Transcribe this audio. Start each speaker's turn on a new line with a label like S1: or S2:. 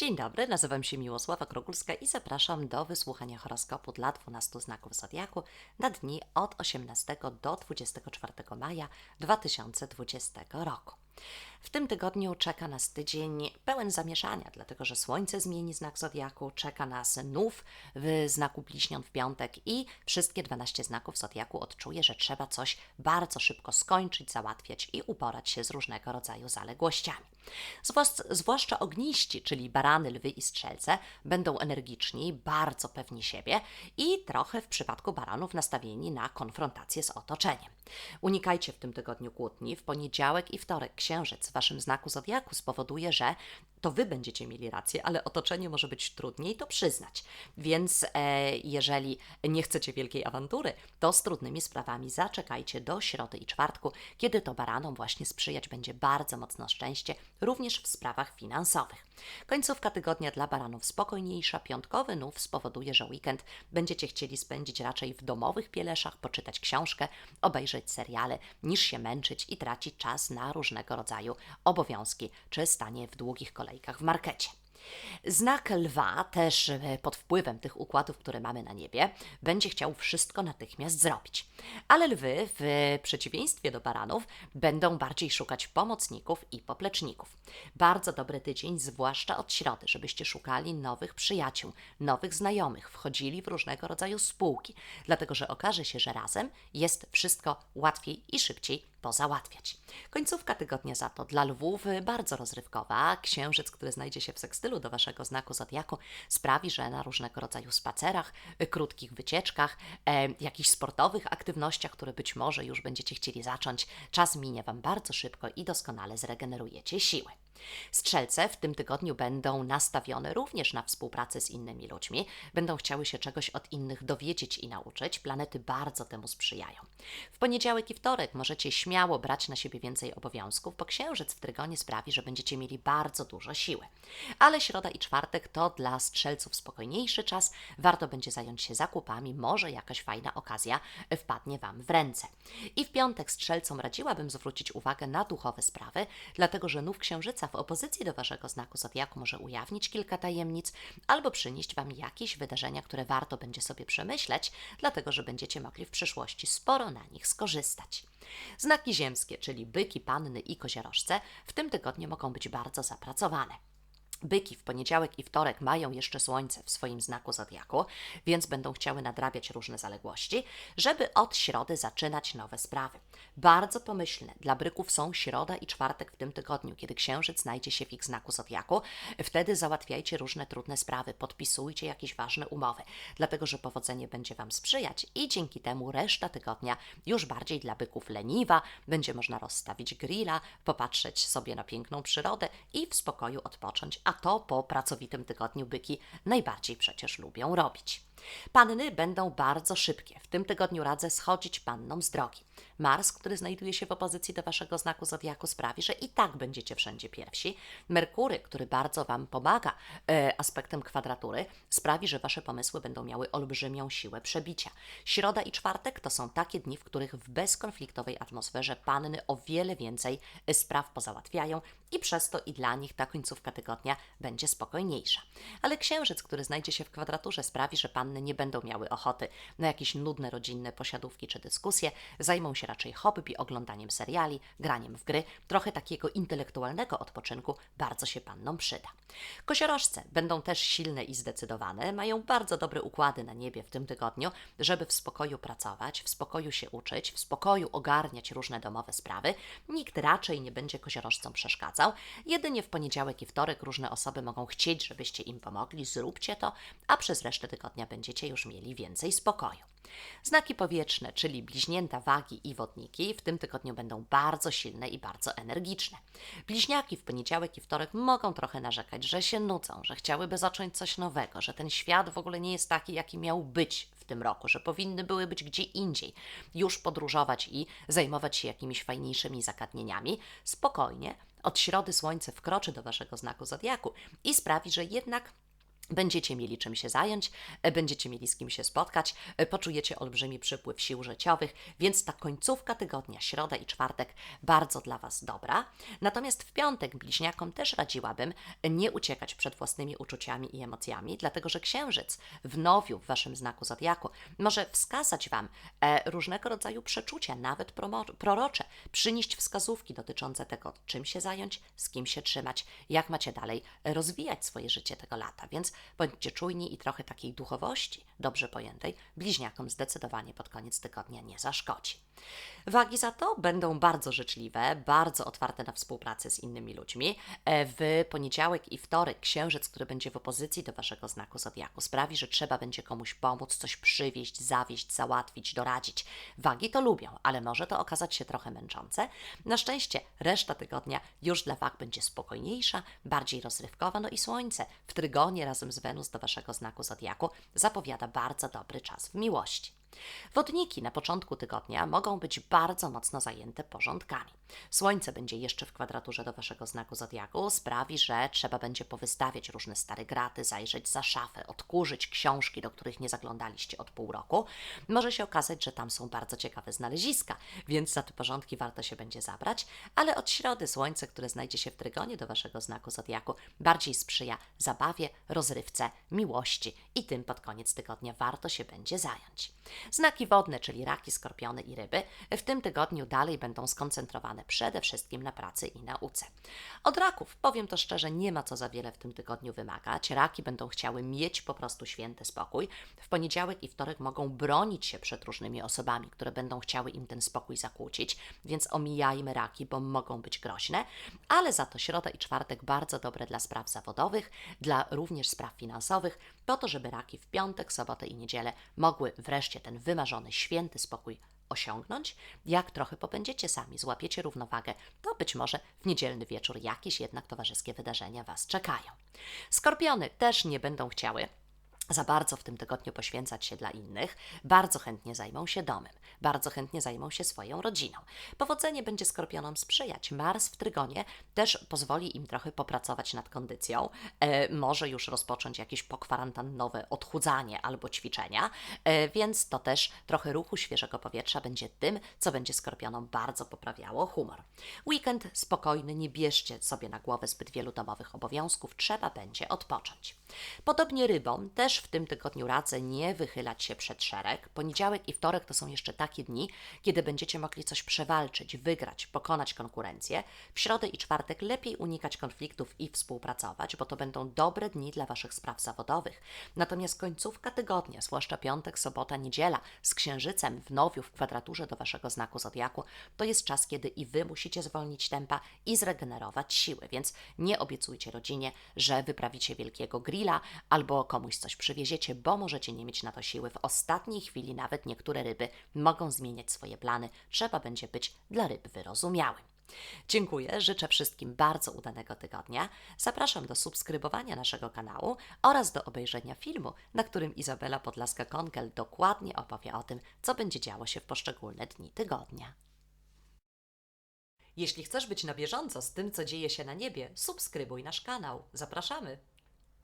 S1: Dzień dobry, nazywam się Miłosława Krogulska i zapraszam do wysłuchania horoskopu dla 12 znaków Zodiaku na dni od 18 do 24 maja 2020 roku. W tym tygodniu czeka nas tydzień pełen zamieszania, dlatego że Słońce zmieni znak Zodiaku, czeka nas nów w znaku Bliźniąt w piątek i wszystkie 12 znaków Zodiaku odczuje, że trzeba coś bardzo szybko skończyć, załatwiać i uporać się z różnego rodzaju zaległościami. Zwłaszcza ogniści, czyli barany, lwy i strzelce, będą energiczni, bardzo pewni siebie i trochę w przypadku baranów nastawieni na konfrontację z otoczeniem. Unikajcie w tym tygodniu kłótni. W poniedziałek i wtorek księżyc w waszym znaku zodiaku spowoduje, że to wy będziecie mieli rację, ale otoczenie może być trudniej to przyznać. Więc e, jeżeli nie chcecie wielkiej awantury, to z trudnymi sprawami zaczekajcie do środy i czwartku, kiedy to baranom właśnie sprzyjać będzie bardzo mocno szczęście, również w sprawach finansowych. Końcówka tygodnia dla baranów spokojniejsza, piątkowy nów spowoduje, że weekend będziecie chcieli spędzić raczej w domowych pieleszach, poczytać książkę, obejrzeć seriale, niż się męczyć i tracić czas na różnego rodzaju obowiązki czy stanie w długich kolejkach w markecie. Znak lwa, też e, pod wpływem tych układów, które mamy na niebie, będzie chciał wszystko natychmiast zrobić. Ale lwy, w przeciwieństwie do baranów, będą bardziej szukać pomocników i popleczników. Bardzo dobry tydzień, zwłaszcza od środy, żebyście szukali nowych przyjaciół, nowych znajomych, wchodzili w różnego rodzaju spółki, dlatego że okaże się, że razem jest wszystko łatwiej i szybciej pozałatwiać. Końcówka tygodnia za to dla lwów bardzo rozrywkowa. Księżyc, który znajdzie się w sekstylu do waszego znaku zodiaku, sprawi, że na różnego rodzaju spacerach, krótkich wycieczkach, e, jakichś sportowych aktywnościach, które być może już będziecie chcieli zacząć, czas minie wam bardzo szybko i doskonale zregenerujecie siły. Strzelce w tym tygodniu będą nastawione również na współpracę z innymi ludźmi, będą chciały się czegoś od innych dowiedzieć i nauczyć. Planety bardzo temu sprzyjają. W poniedziałek i wtorek możecie śmiało brać na siebie więcej obowiązków, bo księżyc w trygonie sprawi, że będziecie mieli bardzo dużo siły. Ale środa i czwartek to dla strzelców spokojniejszy czas, warto będzie zająć się zakupami, może jakaś fajna okazja wpadnie Wam w ręce. I w piątek strzelcom radziłabym zwrócić uwagę na duchowe sprawy, dlatego że nów księżyca w opozycji do Waszego znaku zodiaku może ujawnić kilka tajemnic albo przynieść Wam jakieś wydarzenia, które warto będzie sobie przemyśleć, dlatego że będziecie mogli w przyszłości sporo na nich skorzystać. Znaki ziemskie, czyli byki, panny i koziorożce, w tym tygodniu mogą być bardzo zapracowane. Byki w poniedziałek i wtorek mają jeszcze słońce w swoim znaku zodiaku, więc będą chciały nadrabiać różne zaległości, żeby od środy zaczynać nowe sprawy. Bardzo pomyślne dla byków są środa i czwartek w tym tygodniu, kiedy księżyc znajdzie się w ich znaku zodiaku. Wtedy załatwiajcie różne trudne sprawy, podpisujcie jakieś ważne umowy, dlatego że powodzenie będzie Wam sprzyjać i dzięki temu reszta tygodnia już bardziej dla byków leniwa, będzie można rozstawić grilla, popatrzeć sobie na piękną przyrodę i w spokoju odpocząć a to po pracowitym tygodniu byki najbardziej przecież lubią robić. Panny będą bardzo szybkie. W tym tygodniu radzę schodzić pannom z drogi. Mars, który znajduje się w opozycji do waszego znaku zodiaku, sprawi, że i tak będziecie wszędzie pierwsi. Merkury, który bardzo wam pomaga e, aspektem kwadratury, sprawi, że wasze pomysły będą miały olbrzymią siłę przebicia. Środa i czwartek to są takie dni, w których w bezkonfliktowej atmosferze panny o wiele więcej e, spraw pozałatwiają i przez to i dla nich ta końcówka tygodnia będzie spokojniejsza. Ale księżyc, który znajdzie się w kwadraturze, sprawi, że panny nie będą miały ochoty na jakieś nudne rodzinne posiadówki czy dyskusje, zajmą się raczej hobby, oglądaniem seriali, graniem w gry, trochę takiego intelektualnego odpoczynku bardzo się pannom przyda. Koziorożce będą też silne i zdecydowane, mają bardzo dobre układy na niebie w tym tygodniu, żeby w spokoju pracować, w spokoju się uczyć, w spokoju ogarniać różne domowe sprawy. Nikt raczej nie będzie koziorożcom przeszkadzał. Jedynie w poniedziałek i wtorek różne osoby mogą chcieć, żebyście im pomogli, zróbcie to, a przez resztę tygodnia będzie będziecie już mieli więcej spokoju. Znaki powietrzne, czyli bliźnięta wagi i wodniki, w tym tygodniu będą bardzo silne i bardzo energiczne. Bliźniaki w poniedziałek i wtorek mogą trochę narzekać, że się nudzą, że chciałyby zacząć coś nowego, że ten świat w ogóle nie jest taki, jaki miał być w tym roku, że powinny były być gdzie indziej, już podróżować i zajmować się jakimiś fajniejszymi zagadnieniami. Spokojnie, od środy słońce wkroczy do waszego znaku zodiaku i sprawi, że jednak Będziecie mieli czym się zająć, e, będziecie mieli z kim się spotkać, e, poczujecie olbrzymi przypływ sił życiowych, więc ta końcówka tygodnia, środa i czwartek, bardzo dla Was dobra. Natomiast w piątek bliźniakom też radziłabym nie uciekać przed własnymi uczuciami i emocjami, dlatego że księżyc w nowiu w Waszym znaku zodiaku może wskazać Wam e, różnego rodzaju przeczucia, nawet prorocze, przynieść wskazówki dotyczące tego, czym się zająć, z kim się trzymać, jak macie dalej rozwijać swoje życie tego lata. Więc bądźcie czujni i trochę takiej duchowości, dobrze pojętej, bliźniakom zdecydowanie pod koniec tygodnia nie zaszkodzi. Wagi za to będą bardzo życzliwe, bardzo otwarte na współpracę z innymi ludźmi. E, W poniedziałek i wtorek księżyc, który będzie w opozycji do waszego znaku zodiaku, sprawi, że trzeba będzie komuś pomóc, coś przywieźć, zawieźć, załatwić, doradzić. Wagi to lubią, ale może to okazać się trochę męczące. Na szczęście reszta tygodnia już dla wag będzie spokojniejsza, bardziej rozrywkowa, no i słońce w trygonie razem z Wenus do waszego znaku zodiaku zapowiada bardzo dobry czas w miłości. Wodniki na początku tygodnia mogą być bardzo mocno zajęte porządkami. Słońce będzie jeszcze w kwadraturze do waszego znaku zodiaku, sprawi, że trzeba będzie powystawiać różne stare graty, zajrzeć za szafę, odkurzyć książki, do których nie zaglądaliście od pół roku. Może się okazać, że tam są bardzo ciekawe znaleziska, więc za te porządki warto się będzie zabrać, ale od środy słońce, które znajdzie się w trygonie do waszego znaku zodiaku, bardziej sprzyja zabawie, rozrywce, miłości i tym pod koniec tygodnia warto się będzie zająć. Znaki wodne, czyli raki, skorpiony i ryby, w tym tygodniu dalej będą skoncentrowane przede wszystkim na pracy i nauce. Od raków, powiem to szczerze, nie ma co za wiele w tym tygodniu wymagać. Raki będą chciały mieć po prostu święty spokój. W poniedziałek i wtorek mogą bronić się przed różnymi osobami, które będą chciały im ten spokój zakłócić, więc omijajmy raki, bo mogą być groźne, ale za to środa i czwartek bardzo dobre dla spraw zawodowych, dla również spraw finansowych, po to, żeby raki w piątek, sobotę i niedzielę mogły wreszcie ten wymarzony, święty spokój osiągnąć. Jak trochę popędziecie sami, złapiecie równowagę, to być może w niedzielny wieczór jakieś jednak towarzyskie wydarzenia Was czekają. Skorpiony też nie będą chciały za bardzo w tym tygodniu poświęcać się dla innych, bardzo chętnie zajmą się domem, bardzo chętnie zajmą się swoją rodziną. Powodzenie będzie skorpionom sprzyjać. Mars w trygonie też pozwoli im trochę popracować nad kondycją, e, może już rozpocząć jakieś pokwarantannowe odchudzanie albo ćwiczenia, e, więc to też trochę ruchu świeżego powietrza będzie tym, co będzie skorpionom bardzo poprawiało humor. Weekend spokojny, nie bierzcie sobie na głowę zbyt wielu domowych obowiązków, trzeba będzie odpocząć. Podobnie rybom też w tym tygodniu radzę nie wychylać się przed szereg. Poniedziałek i wtorek to są jeszcze takie dni, kiedy będziecie mogli coś przewalczyć, wygrać, pokonać konkurencję. W środę i czwartek lepiej unikać konfliktów i współpracować, bo to będą dobre dni dla Waszych spraw zawodowych. Natomiast końcówka tygodnia, zwłaszcza piątek, sobota, niedziela, z księżycem w nowiu w kwadraturze do Waszego znaku zodiaku, to jest czas, kiedy i Wy musicie zwolnić tempa i zregenerować siły, więc nie obiecujcie rodzinie, że wyprawicie wielkiego grilla albo komuś coś przywieziecie, bo możecie nie mieć na to siły. W ostatniej chwili nawet niektóre ryby mogą zmieniać swoje plany. Trzeba będzie być dla ryb wyrozumiałym. Dziękuję, życzę wszystkim bardzo udanego tygodnia. Zapraszam do subskrybowania naszego kanału oraz do obejrzenia filmu, na którym Izabela Podlaska-Konkel dokładnie opowie o tym, co będzie działo się w poszczególne dni tygodnia. Jeśli chcesz być na bieżąco z tym, co dzieje się na niebie, subskrybuj nasz kanał. Zapraszamy!